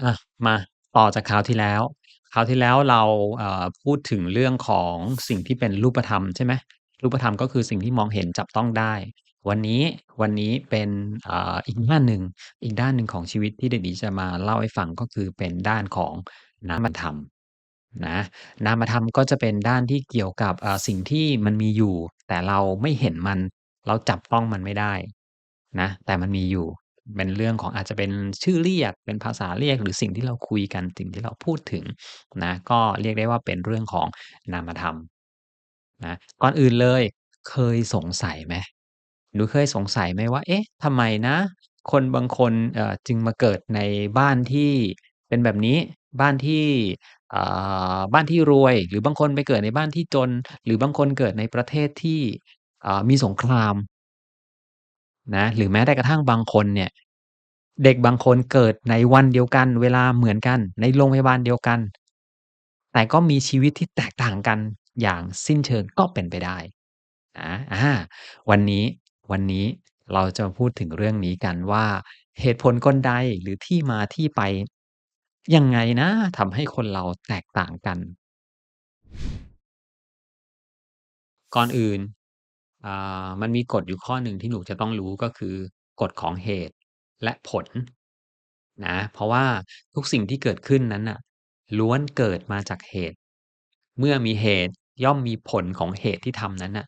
อะ มาต่อจากคราวที่แล้ว คราวที่แล้วเรา เอ่อ พูดถึงเรื่องของสิ่งที่เป็นรูปธรรม ใช่ไหม รูปธรรม ก็คือสิ่งที่มองเห็นจับต้องได้ วันนี้ วันนี้เป็น อ่า อีกด้านหนึ่ง อีกด้านหนึ่งของชีวิตที่เดี๋ยวนี้จะมาเล่าให้ฟัง ก็คือเป็นด้านของนามธรรม นะ นามธรรมก็จะเป็นด้านที่เกี่ยวกับ อ่า สิ่งที่มันมีอยู่ แต่เราไม่เห็นมัน เราจับต้องมันไม่ได้นะ แต่มันมีอยู่ เป็นเรื่องของอาจจะเป็นชื่อเรียกเป็นภาษาเรียกหรือสิ่งที่เราคุยกันสิ่งที่เราพูดถึงนะก็เรียกได้ว่าเป็นเรื่องของนามธรรมนะก่อนอื่นเลยเคยสงสัยไหมหนูเคยสงสัยไหมว่า เอ๊ะทำไมนะ คนบางคนจึงมาเกิดในบ้านที่เป็นแบบนี้บ้านที่บ้านที่รวย หรือบางคนไปเกิดในบ้านที่จน หรือบางคนเกิดในประเทศที่มีสงคราม นะหรือแม้แต่กระทั่งบางคนเนี่ย เด็กบางคนเกิดในวันเดียวกัน เวลาเหมือนกัน ในโรงพยาบาลเดียวกัน แต่ก็มีชีวิตที่แตกต่างกันอย่างสิ้นเชิงก็เป็นไปได้นะอาวันนี้วันนี้เราจะมาพูดถึงเรื่องนี้กันว่า เหตุผลกลใดหรือที่มาที่ไป ยังไงนะทำให้คนเราแตกต่างกัน ก่อนอื่น อ่า มันมีกฎอยู่ข้อหนึ่งที่หนูจะต้องรู้ ก็คือกฎของเหตุและผลนะ เพราะว่าทุกสิ่งที่เกิดขึ้นนั้นน่ะ ล้วนเกิดมาจากเหตุ เมื่อมีเหตุย่อมมีผลของเหตุที่ทำนั้นน่ะ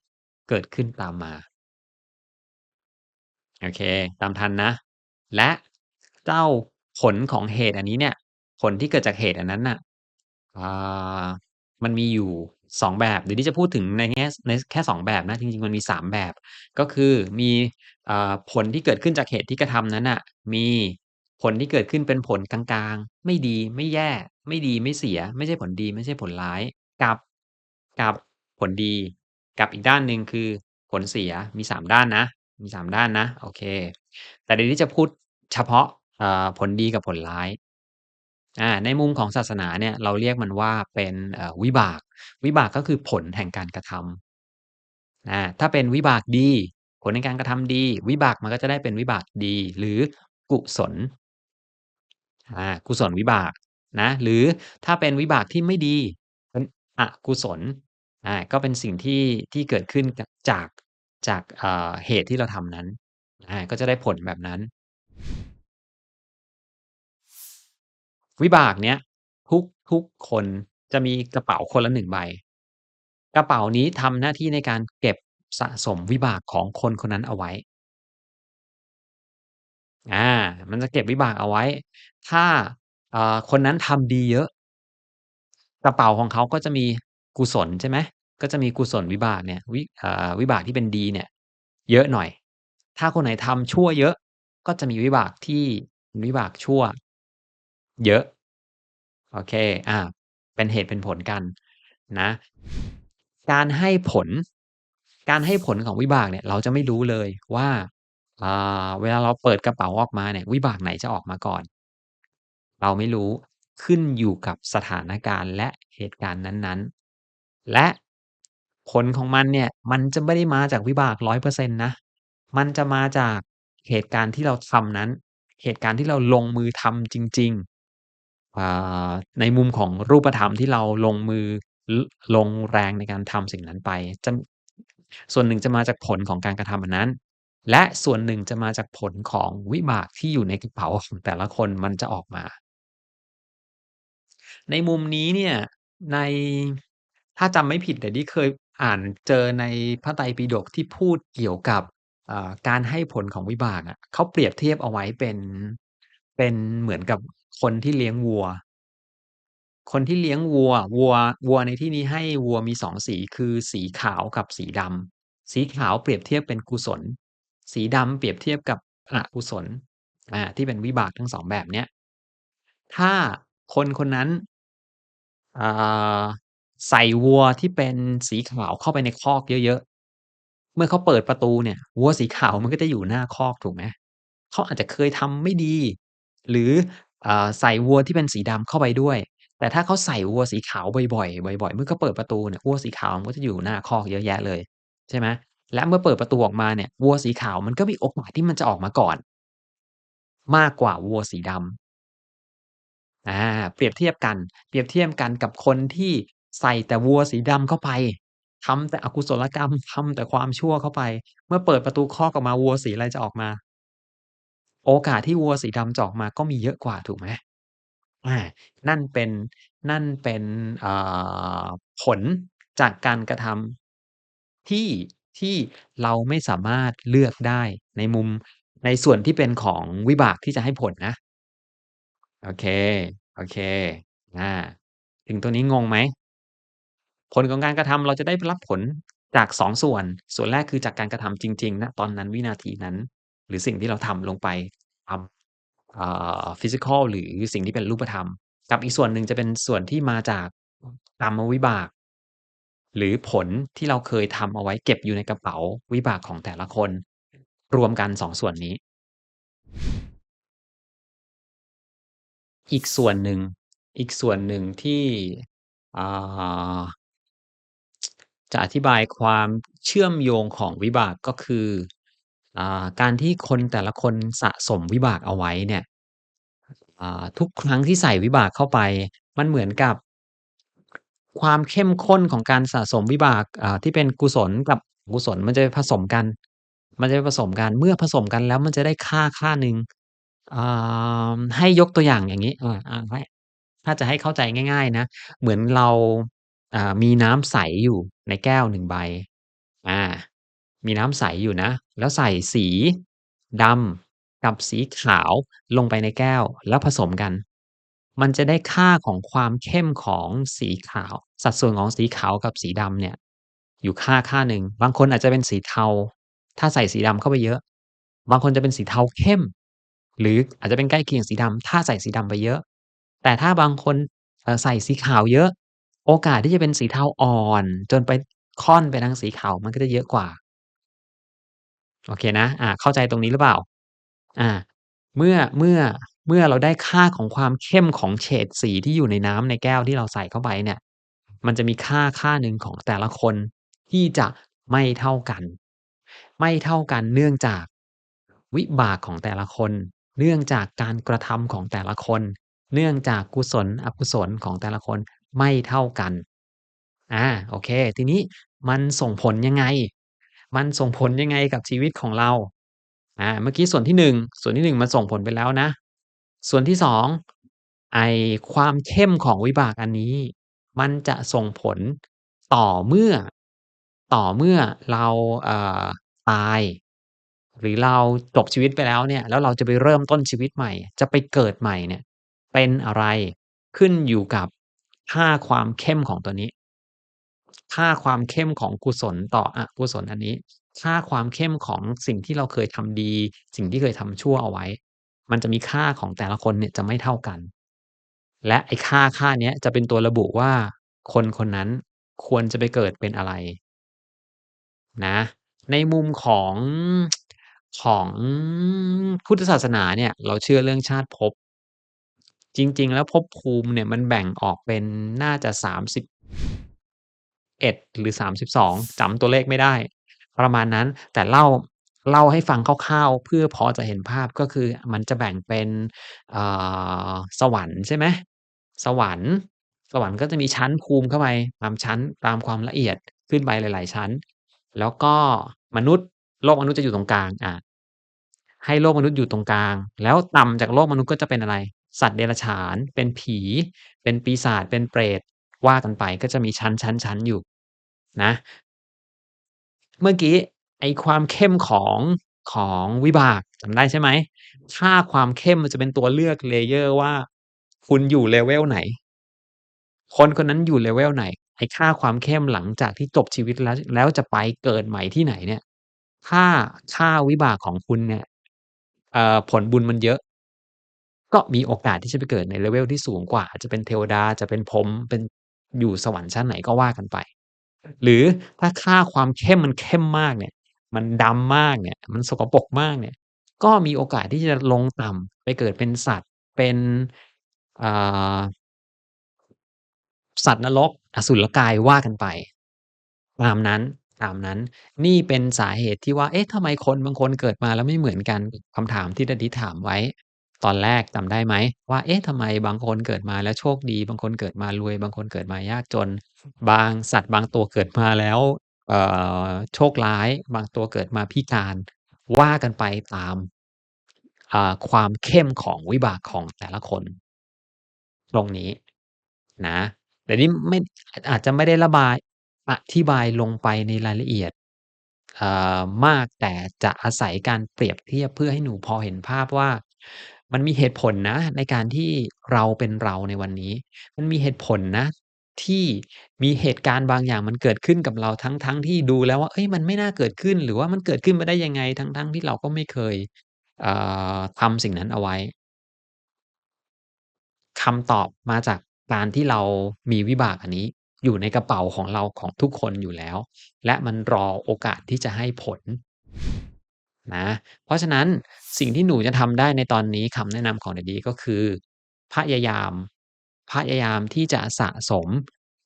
เกิดขึ้นตามมา โอเค ตามทันนะ และเจ้าผลของเหตุอันนี้เนี่ย ผลที่เกิดจากเหตุอันนั้นน่ะ อ่า มันมีอยู่ 2 แบบ เดี๋ยวนี้จะพูดถึงในแง่ในแค่ 2 แบบนะ จริง ๆ มันมี 3 แบบ ก็คือมีอผลที่เกิดขึ้นจากเหตุที่กระทำนั้นน่ะ มีผลที่เกิดขึ้นเป็นผลกลางๆ ไม่ดีไม่แย่ ไม่ดีไม่เสีย ไม่ใช่ผลดี ไม่ใช่ผลร้าย กับ กับผลดี กับอีกด้านหนึ่งคือผลเสียมี 3 ด้านนะ มี 3 ด้านนะ โอเค แต่เดี๋ยวนี้จะพูดเฉพาะอ่าผลดีกับผลร้าย อาในมุมของศาสนาเนี่ยเราเรียกมันว่าเป็นเอ่อวิบาก วิบากก็คือผลแห่งการกระทำอาถ้าเป็นวิบากดี ผลแห่งการกระทำดี วิบากมันก็จะได้เป็นวิบากดี หรือกุศลอากุศลวิบากนะหรือถ้าเป็นวิบากที่ไม่ดีเป็นอกุศลอาก็เป็นสิ่งที่ที่เกิดขึ้นกจากจากอ่าเหตุที่เราทำนั้นอาก็จะได้ผลแบบนั้น วิบากเนี้ย ทุก ทุกคนจะมีกระเป๋าคนละ 1 ใบ กระเป๋านี้ทำหน้าที่ในการเก็บสะสมวิบากของคนคนนั้นเอาไว้ อา มันจะเก็บวิบากเอาไว้ ถ้าอ่าคนนั้นทำดีเยอะ กระเป๋าของเขาก็จะมีกุศล ใช่ไหม ก็จะมีกุศลวิบากเนี่ย วิอ่าวิบากที่เป็นดีเนี่ยเยอะหน่อย ถ้าคนไหนทำชั่วเยอะ ก็จะมีวิบากที่เป็นวิบากชั่ว เยอะ โอเค อ่า เป็นเหตุเป็นผลกันนะ การให้ผล การให้ผลของวิบากเนี่ย เราจะไม่รู้เลยว่า อ่า เวลาเราเปิดกระเป๋าออกมาเนี่ย วิบากไหนจะออกมาก่อน เราไม่รู้ ขึ้นอยู่กับสถานการณ์และเหตุการณ์นั้น ๆ และผลของมันเนี่ย มันจะไม่ได้มาจากวิบาก 100%นต์นะมันจะมาจากเหตุการณ์ที่เราทำนั้น เหตุการณ์ที่เราลงมือทำจริง ๆ ในมุมของรูปธรรมที่เราลงมือลงแรงในการทำสิ่งนั้นไปจะส่วนหนึ่งจะมาจากผลของการกระทำอันนั้น และส่วนหนึ่งจะมาจากผลของวิบากที่อยู่ในกระเป๋าของแต่ละคนมันจะออกมา ในมุมนี้เนี่ยในถ้าจำไม่ผิดแต่ที่เคยอ่านเจอในพระไตรปิฎกที่พูดเกี่ยวกับการให้ผลของวิบากอะเขาเปรียบเทียบเอาไว้เป็น เป็นเหมือนกับคนที่เลี้ยงวัว คนที่เลี้ยงวัว วัว วัวในที่นี้ให้วัวมี 2 สี คือสีขาวกับสีดำ สีขาวเปรียบเทียบเป็นกุศล สีดำเปรียบเทียบกับอกุศล อ่า ที่เป็นวิบากทั้ง2แบบเนี้ย ถ้าคนคนนั้นอ่าใส่วัวที่เป็นสีขาวเข้าไปในคอกเยอะ ๆ เมื่อเขาเปิดประตูเนี่ย วัวสีขาวมันก็จะอยู่หน้าคอกถูกไหม เขาอาจจะเคยทำไม่ดี หรืออใส่วัวที่เป็นสีดำเข้าไปด้วย แต่ถ้าเขาใส่วัวสีขาวบ่อยๆบ่อยๆ เมื่อเขาเปิดประตูเนี่ยวัวสีขาวมันก็จะอยู่หน้าคอกเยอะแยะเลยใช่ไหมและเมื่อเปิดประตูออกมาเนี่ยวัวสีขาวมันก็มีโอกาสที่มันจะออกมาก่อน มากกว่าวัวสีดำอ่าเปรียบเทียบกัน เปรียบเทียบกันกับคนที่ใส่แต่วัวสีดำเข้าไปทำแต่อกุศลกรรมทำแต่ความชั่วเข้าไป เมื่อเปิดประตูคอกออกมาวัวสีอะไรจะออกมา? โอกาสที่วัวสีดำจะออกมาก็มีเยอะกว่าถูกไหม?อ่านั่นเป็นนั่นเป็นผลจากการกระทำที่ที่เราไม่สามารถเลือกได้ในมุมในส่วนที่เป็นของวิบากที่จะให้ผลนะ โอเค โอเคอ่าถึงตรงนี้งงไหม?ผลของการกระทำเราจะได้รับผลจาก2ส่วน ส่วนแรกคือจากการกระทำจริงๆณตอนนั้นวินาทีนั้น หรือสิ่งที่เราทำลงไปทำฟิสิคัลหรือสิ่งที่เป็นรูปธรรม กับอีกส่วนหนึ่งจะเป็นส่วนที่มาจากกรรมวิบาก หรือผลที่เราเคยทำเอาไว้เก็บอยู่ในกระเป๋าวิบากของแต่ละคน รวมกัน2ส่วนนี้ อีกส่วนหนึ่งอีกส่วนหนึ่งที่จะอธิบายความเชื่อมโยงของวิบากก็คือ การที่คนแต่ละคนสะสมวิบากเอาไว้เนี่ยอ่าทุกครั้งที่ใส่วิบากเข้าไป มันเหมือนกับความเข้มข้นของการสะสมวิบากอ่าที่เป็นกุศลกับอกุศลมันจะผสมกัน มันจะผสมกันเมื่อผสมกันแล้วมันจะได้ค่าค่าหนึ่งอ่าให้ยกตัวอย่างอย่างงี้อ่าอ่าให้ถ้าจะให้เข้าใจง่าย ๆ นะ เหมือนเราอ่ามีน้ำใสอยู่ในแก้ว1ใบอา มีน้ำใสอยู่นะ แล้วใส่สีดำกับสีขาวลงไปในแก้วแล้วผสมกัน มันจะได้ค่าของความเข้มของสีขาว สัดส่วนของสีขาวกับสีดำเนี่ยอยู่ค่าค่าหนึ่ง บางคนอาจจะเป็นสีเทา ถ้าใส่สีดำเข้าไปเยอะ บางคนจะเป็นสีเทาเข้ม หรืออาจจะเป็นใกล้เคียงสีดำถ้าใส่สีดำไปเยอะ แต่ถ้าบางคนใส่สีขาวเยอะ โอกาสที่จะเป็นสีเทาอ่อน จนไปค่อนไปทางสีขาวมันก็จะเยอะกว่า โอเคนะ อ่า เข้าใจตรงนี้หรือเปล่า?อ่า เมื่อ เมื่อ เมื่อเราได้ค่าของความเข้มของเฉดสีที่อยู่ในน้ำในแก้วที่เราใส่เข้าไปเนี่ย มันจะมีค่าค่าหนึ่งของแต่ละคนที่จะไม่เท่ากัน ไม่เท่ากันเนื่องจากวิบากของแต่ละคน เนื่องจากการกระทำของแต่ละคน เนื่องจากกุศล อกุศลของแต่ละคนไม่เท่ากัน อา โอเค ทีนี้มันส่งผลยังไง มันส่งผลยังไงกับชีวิตของเราอ่าเมื่อกี้ส่วนที่ 1 ส่วนที่ 1 มันส่งผลไปแล้วนะ ส่วนที่ 2 ไอ้ความเข้มของวิบากอันนี้ มันจะส่งผลต่อเมื่อต่อเมื่อเราเอ่อตาย หรือเราจบชีวิตไปแล้วเนี่ยแล้วเราจะไปเริ่มต้นชีวิตใหม่ จะไปเกิดใหม่เนี่ยเป็นอะไรขึ้นอยู่กับค่าความเข้มของตัวนี้ ค่าความเข้มของกุศลต่ออกุศลอันนี้ค่าความเข้มของสิ่งที่เราเคยทำดี สิ่งที่เคยทำชั่วเอาไว้ มันจะมีค่าของแต่ละคนเนี่ยจะไม่เท่ากัน และไอ้ค่าค่าเนี้ยจะเป็นตัวระบุว่า คนคนนั้นควรจะไปเกิดเป็นอะไร นะ ในมุมของของพุทธศาสนาเนี่ย เราเชื่อเรื่องชาติภพจริง ๆ แล้วภพภูมิเนี่ยมันแบ่งออกเป็นน่าจะ 31 หรือ 32จำตัวเลขไม่ได้ ประมาณนั้นแต่เล่าเล่าให้ฟังคร่าวๆ เพื่อพอจะเห็นภาพก็คือมันจะแบ่งเป็นสวรรค์ใช่ไหมสวรรค์ สวรรค์ก็จะมีชั้นภูมิเข้าไปตามชั้นตามความละเอียดขึ้นไปหลาย ๆ ชั้น แล้วก็มนุษย์โลกมนุษย์จะอยู่ตรงกลางอาให้โลกมนุษย์อยู่ตรงกลาง แล้วต่ำจากโลกมนุษย์ก็จะเป็นอะไร สัตว์เดรัจฉาน เป็นผี เป็นปีศาจเป็นเปรตว่ากันไปก็จะมีชั้นๆๆอยู่ นะ เมื่อกี้ไอความเข้มของของวิบากจำได้ใช่ไหมค่าความเข้มมันจะเป็นตัวเลือก layer ว่า คุณอยู่ level ไหน คนคนนั้นอยู่ level ไหนไอค่าความเข้มหลังจากที่จบชีวิตแล้ว แล้วจะไปเกิดใหม่ที่ไหนเนี่ยถ้าค่าวิบากของคุณเนี่ยเอ่อผลบุญมันเยอะ ก็มีโอกาสที่จะไปเกิดใน level ที่สูงกว่า จะเป็นเทวดาจะเป็นพรมเป็นอยู่สวรรค์ชั้นไหนก็ว่ากันไป หรือถ้าค่าความเข้มมันเข้มมากเนี่ย มันดำมากเนี่ย มันสกปรกมากเนี่ย ก็มีโอกาสที่จะลงต่ำไปเกิดเป็นสัตว์เป็นสัตว์นรกอสุรกายว่ากันไป ตามนั้นตามนั้น นี่เป็นสาเหตุที่ว่า เอ๊ะทำไมคนบางคนเกิดมาแล้วไม่เหมือนกันคำถามที่ดาดีถามไว้ ตอนแรกจำได้ไหมว่าเอ๊ะทำไมบางคนเกิดมาแล้วโชคดี บางคนเกิดมารวย บางคนเกิดมายากจน บางสัตว์บางตัวเกิดมาแล้วเอ่อโชคร้าย บางตัวเกิดมาพิการว่ากันไปตามความเข้มของวิบากของแต่ละคน ตรงนี้นะแต่นี่ไม่อาจจะไม่ได้ระบายอธิบายลงไปในรายละเอียดมากแต่จะอาศัยการเปรียบเทียบเพื่อให้หนูพอเห็นภาพว่า มันมีเหตุผลนะ ในการที่เราเป็นเราในวันนี้ มันมีเหตุผลนะ ที่มีเหตุการณ์บางอย่างมันเกิดขึ้นกับเราทั้งๆที่ดูแล้วว่าเฮ้ยมันไม่น่าเกิดขึ้น หรือว่ามันเกิดขึ้นมาได้ยังไง ทั้งๆที่เราก็ไม่เคยอ่าทำสิ่งนั้นเอาไว้คำตอบมาจากการที่เรามีวิบากอันนี้อยู่ในกระเป๋าของเราของทุกคนอยู่แล้ว และมันรอโอกาสที่จะให้ผล นะ เพราะฉะนั้นสิ่งที่หนูจะทำได้ในตอนนี้คำแนะนำของเดดดีก็คือ พยายาม พยายามที่จะสะสม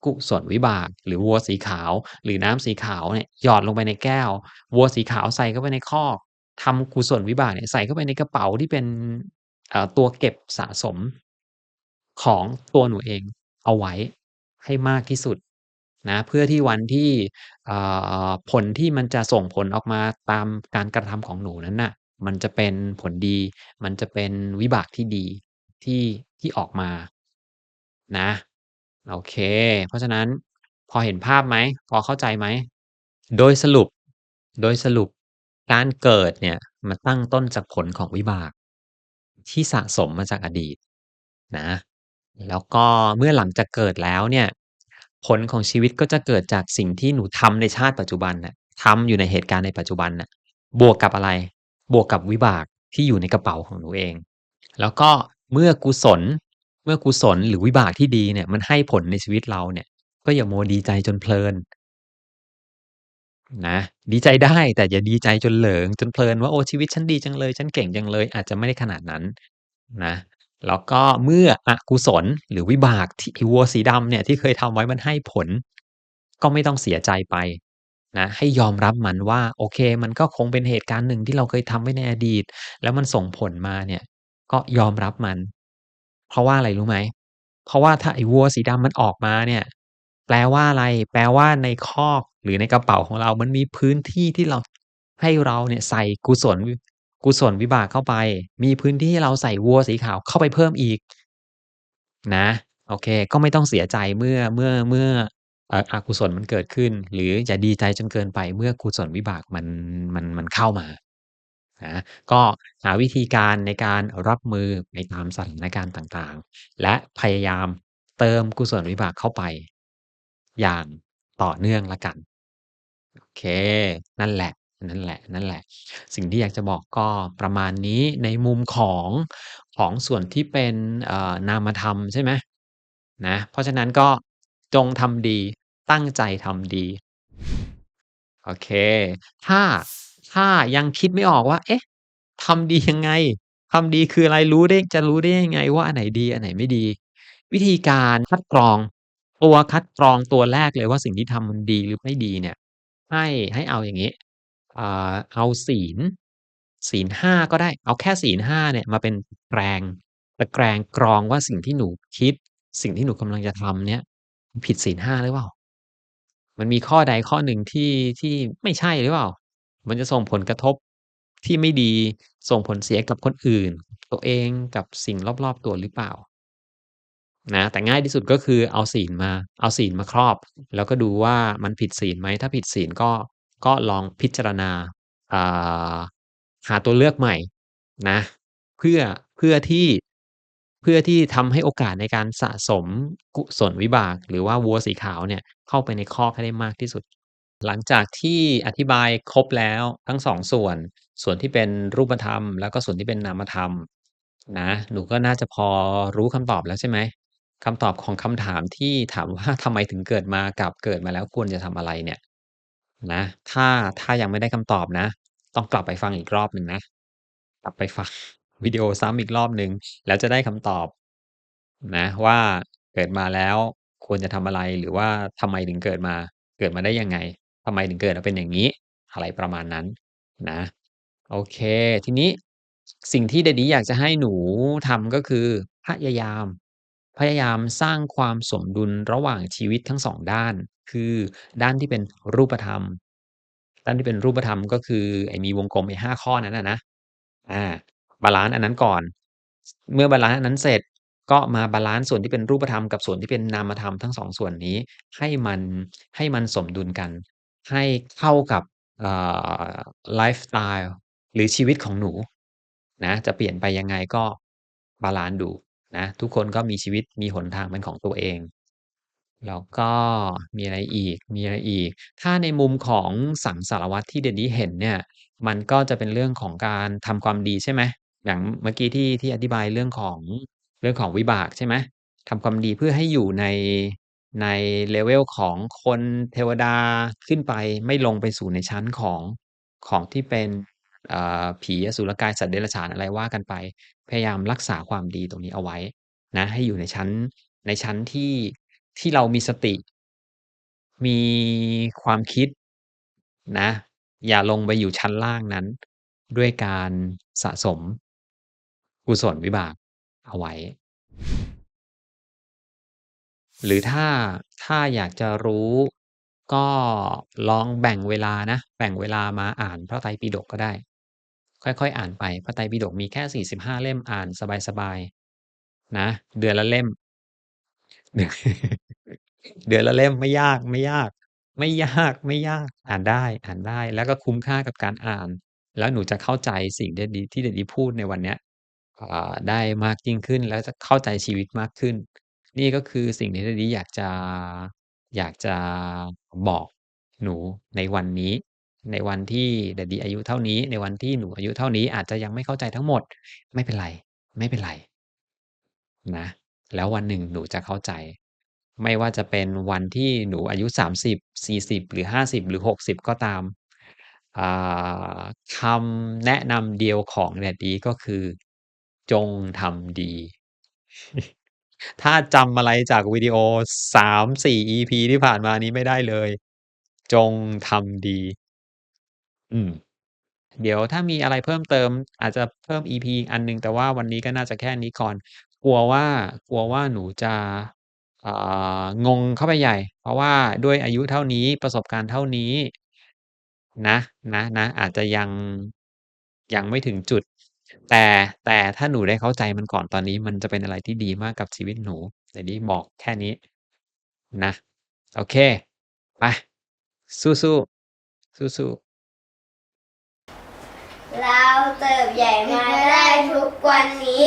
กุศลวิบาก หรือวัวสีขาว หรือน้ำสีขาวเนี่ยหยอดลงไปในแก้ว วัวสีขาวใส่เข้าไปในคอกทำกุศลวิบากเนี่ยใส่เข้าไปในกระเป๋าที่เป็นตัวเก็บสะสมของตัวหนูเองเอาไว้ให้มากที่สุด นะเพื่อที่วันที่ผลที่มันจะส่งผลออกมาตามการกระทำของหนูนั้นน่ะมันจะเป็นผลดี มันจะเป็นวิบากที่ดีที่ที่ออกมานะโอเค เพราะฉะนั้นพอเห็นภาพไหม พอเข้าใจไหม โดยสรุป โดยสรุปการเกิดเนี่ยมันตั้งต้นจากผลของวิบาก ที่สะสมมาจากอดีตนะ แล้วก็เมื่อหลังจากเกิดแล้วเนี่ย ผลของชีวิตก็จะเกิดจากสิ่งที่หนูทำในชาติปัจจุบันน่ะทำอยู่ในเหตุการณ์ในปัจจุบันน่ะบวกกับอะไร บวกกับวิบากที่อยู่ในกระเป๋าของหนูเอง แล้วก็เมื่อกุศล เมื่อกุศลหรือวิบากที่ดีเนี่ย มันให้ผลในชีวิตเราเนี่ย ก็อย่าโมดีใจจนเพลินนะดีใจได้แต่อย่าดีใจจนเหลิงจนเพลินว่าโอ้ชีวิตฉันดีจังเลย ฉันเก่งจังเลย อาจจะไม่ได้ขนาดนั้นนะ แล้วก็เมื่ออกุศลหรือวิบากที่วัวสีดำเนี่ยที่เคยทำไว้มันให้ผล ก็ไม่ต้องเสียใจไปนะให้ยอมรับมันว่าโอเค มันก็คงเป็นเหตุการณ์หนึ่งที่เราเคยทำไว้ในอดีต แล้วมันส่งผลมาเนี่ยก็ยอมรับมัน เพราะว่าอะไรรู้ไหม เพราะว่าถ้าไอ้วัวสีดำมันออกมาเนี่ย แปลว่าอะไร แปลว่าในคอกหรือในกระเป๋าของเรา มันมีพื้นที่ที่เราให้เราเนี่ยใส่กุศล กุศลวิบากเข้าไป มีพื้นที่ให้เราใส่วัวสีขาวเข้าไปเพิ่มอีก นะ โอเค ก็ไม่ต้องเสียใจเมื่อเมื่อเมื่ออ่ออกุศลมันเกิดขึ้น หรืออย่าดีใจจนเกินไปเมื่อกุศลวิบากมันมันมันเข้ามานะก็หาวิธีการในการรับมือในตามสถานการณ์ต่างๆ และพยายามเติมกุศลวิบากเข้าไป อย่างต่อเนื่องล้วกัน โอเค นั่นแหละ นั่นแหละ นั่นแหละ สิ่งที่อยากจะบอกก็ประมาณนี้ในมุมของ ของส่วนที่เป็น เอ่อ นามธรรม ใช่ไหม นะ เพราะฉะนั้นก็จงทำดี ตั้งใจทำดี โอเค ถ้า ถ้ายังคิดไม่ออกว่า เอ๊ะ ทำดียังไง ทำดีคืออะไร รู้ได้ จะรู้ได้ยังไงว่าอันไหนดี อันไหนไม่ดี วิธีการคัดกรอง ตัวคัดกรองตัวแรกเลยว่า สิ่งที่ทำมันดีหรือไม่ดีเนี่ย ให้ ให้เอาอย่างงี้ เอาศีลศีลห้าก็ได้เอาแค่ศีลห้าเนี่ยมาเป็นแกลงตะแกรงกรองว่าสิ่งที่หนูคิด สิ่งที่หนูกำลังจะทำเนี่ยผิดศีลห้าหรือเปล่า มันมีข้อใดข้อหนึ่งที่ที่ไม่ใช่หรือเปล่า มันจะส่งผลกระทบที่ไม่ดีส่งผลเสียกับคนอื่น ตัวเองกับสิ่งรอบๆตัวหรือเปล่านะแต่ง่ายที่สุดก็คือเอาศีลมา เอาศีลมาครอบ แล้วก็ดูว่ามันผิดศีลไหมถ้าผิดศีลก็ ก็ลองพิจารณาหาตัวเลือกใหม่นะ เพื่อเพื่อที่เพื่อที่ทำให้โอกาสในการสะสมกุศลวิบาก หรือว่าวัวสีขาวเนี่ยเข้าไปในคอกให้ได้มากที่สุด หลังจากที่อธิบายครบแล้วทั้งสองส่วน ส่วนที่เป็นรูปธรรม แล้วก็ส่วนที่เป็นนามธรรมนะหนูก็น่าจะพอรู้คำตอบแล้วใช่ไหมคำตอบของคำถามที่ถามว่าทำไมถึงเกิดมากับเกิดมาแล้วควรจะทำอะไรเนี่ย นะ ถ้าถ้ายังไม่ได้คำตอบนะ ต้องกลับไปฟังอีกรอบหนึ่งนะ กลับไปฟังวิดีโอซ้ำอีกรอบหนึ่ง แล้วจะได้คำตอบนะว่าเกิดมาแล้วควรจะทำอะไรหรือว่าทำไมถึงเกิดมา เกิดมาได้ยังไงทำไมถึงเกิดมาเป็นอย่างงี้ อะไรประมาณนั้นนะ โอเค ทีนี้สิ่งที่ Daddy อยากจะให้หนูทำก็คือพยายาม พยายามสร้างความสมดุลระหว่างชีวิตทั้ง2ด้าน คือด้านที่เป็นรูปธรรม ด้านที่เป็นรูปธรรมก็คือไอ้มีวงกลมไอ้5ข้อนั้นน่ะนะอาบาลันซ์อันนั้นก่อน เมื่อบาลันซ์อันนั้นเสร็จก็มาบาลันซ์ส่วนที่เป็นรูปธรรมกับส่วนที่เป็นนามธรรมทั้ง2ส่วนนี้ ให้มันให้มันสมดุลกัน ให้เข้ากับไลฟ์สไตล์หรือชีวิตของหนูนะจะเปลี่ยนไปยังไงก็บาลันซ์ดูนะทุกคนก็มีชีวิตมีหนทางเป็นของตัวเอง แล้วก็มีอะไรอีก มีอะไรอีก ถ้าในมุมของสังสารวัตรที่ Daddy เห็นเนี่ย มันก็จะเป็นเรื่องของการทำความดีใช่ไหม อย่างเมื่อกี้ที่ที่อธิบายเรื่องของเรื่องของวิบากใช่ไหมทำความดีเพื่อให้อยู่ในใน level ของคนเทวดาขึ้นไปไม่ลงไปสู่ในชั้นของของที่เป็นผีอสุรกายสัตว์เดรัจฉานอะไรว่ากันไป พยายามรักษาความดีตรงนี้เอาไว้นะให้อยู่ในชั้นในชั้นที่ ที่เรามีสติ มีความคิดนะ อย่าลงไปอยู่ชั้นล่างนั้น ด้วยการสะสม กุศลวิบากเอาไว้ หรือถ้าถ้าอยากจะรู้ก็ลองแบ่งเวลานะ แบ่งเวลามาอ่านพระไตรปิฎกก็ได้ ค่อยๆ อ่านไปพระไตรปิฎกมีแค่ 45 เล่มอ่านสบายๆนะ เดือนละเล่ม เดือนละเล่มไม่ยาก ไม่ยาก ไม่ยาก ไม่ยาก อ่านได้ อ่านได้ แล้วก็คุ้มค่ากับการอ่าน แล้วหนูจะเข้าใจสิ่ง Daddy ที่ Daddy พูดในวันเนี้ย อ่า ได้มากยิ่งขึ้น แล้วจะเข้าใจชีวิตมากขึ้น นี่ก็คือสิ่งที่ Daddy อยากจะ อยากจะบอกหนูในวันนี้ ในวันที่ Daddy อายุเท่านี้ ในวันที่หนูอายุเท่านี้ อาจจะยังไม่เข้าใจทั้งหมด ไม่เป็นไร ไม่เป็นไร นะ แล้ววันหนึ่งหนูจะเข้าใจ ไม่ว่าจะเป็นวันที่หนูอายุ 30 40 หรือ 50 หรือ 60 ก็ตามคำแนะนำเดียวของ Daddy ก็คือ จงทำดี ถ้าจำอะไรจากวิดีโอ 3-4 EP ที่ผ่านมานี้ไม่ได้เลย จงทำดี อืมเดี๋ยวถ้ามีอะไรเพิ่มเติมอาจจะเพิ่ม EP อันหนึ่งแต่ว่าวันนี้ก็น่าจะแค่นี้ก่อน กลัวว่า กลัวว่าหนูจะ อ่า งงเข้าไปใหญ่ เพราะว่าด้วยอายุเท่านี้ ประสบการณ์เท่านี้ นะนะๆอาจจะยัง ยังไม่ถึงจุด แต่ แต่ถ้าหนูได้เข้าใจมันก่อนตอนนี้ มันจะเป็นอะไรที่ดีมากกับชีวิตหนู Daddy บอกแค่นี้ นะ โอเค ไป สู้ ๆ สู้ ๆ เราเติบใหญ่มาได้ทุกวันนี้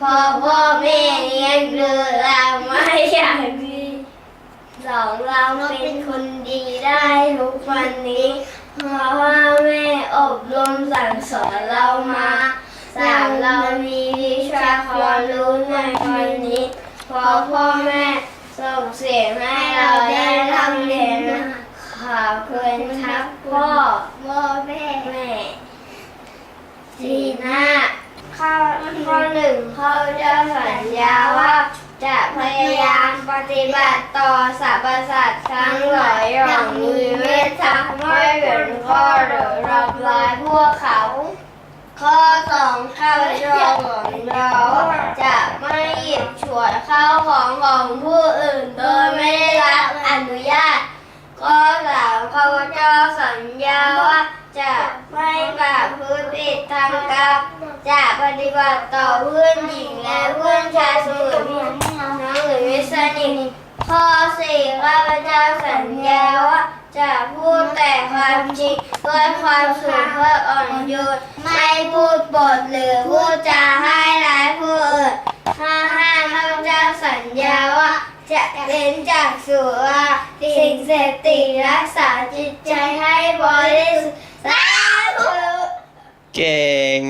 พอพ่อแม่เลี้ยงดูเรามาอย่างดีสองเราเป็นคนดีได้ทุกวันนี้เพราะว่าแม่อบรมสั่งสอนเรามาสามเรามีวิชาความรู้ในวันนี้เพอพ่อแม่ส่งเสียงให้เราได้ร่ำเรียนขอบคุณครับพ่อพ่อแม่แม่สีหน้า ข้อข้อหนึ่งเขาจะสัญญาว่า จะพยายามปฏิบัติต่อสรรพสัตว์ทั้งหลายอย่างมีเมตตาไม่เห็นข้อหรือทำลายพวกเขา ข้อสองข้าพเจ้าของเราจะไม่หยิบฉวยข้าวของของผู้อื่นโดยไม่ได้รับอนุญาต ข้อสามข้าพเจ้าสัญญาว่าจะไม่ประพฤติผิดทางกรรจะปฏิบัติต่อเพื่อนหญิงและเพื่อนชายเสมอน้องหรือมิสนิทข้อสี่ข้าพเจ้าสัญญาว่าจะพูดแต่ความจริงด้วยความสุภาพอ่อนโยนไม่พูดปดหรือพูดจาให้ร้ายผู้อื่นข้อห้าข้าพเจ้าสัญญาว่า จะเว้นจากสุราสิ่งเสพติดรักษาจิตใจให้บริสุทธิ์สาธุ เก่ง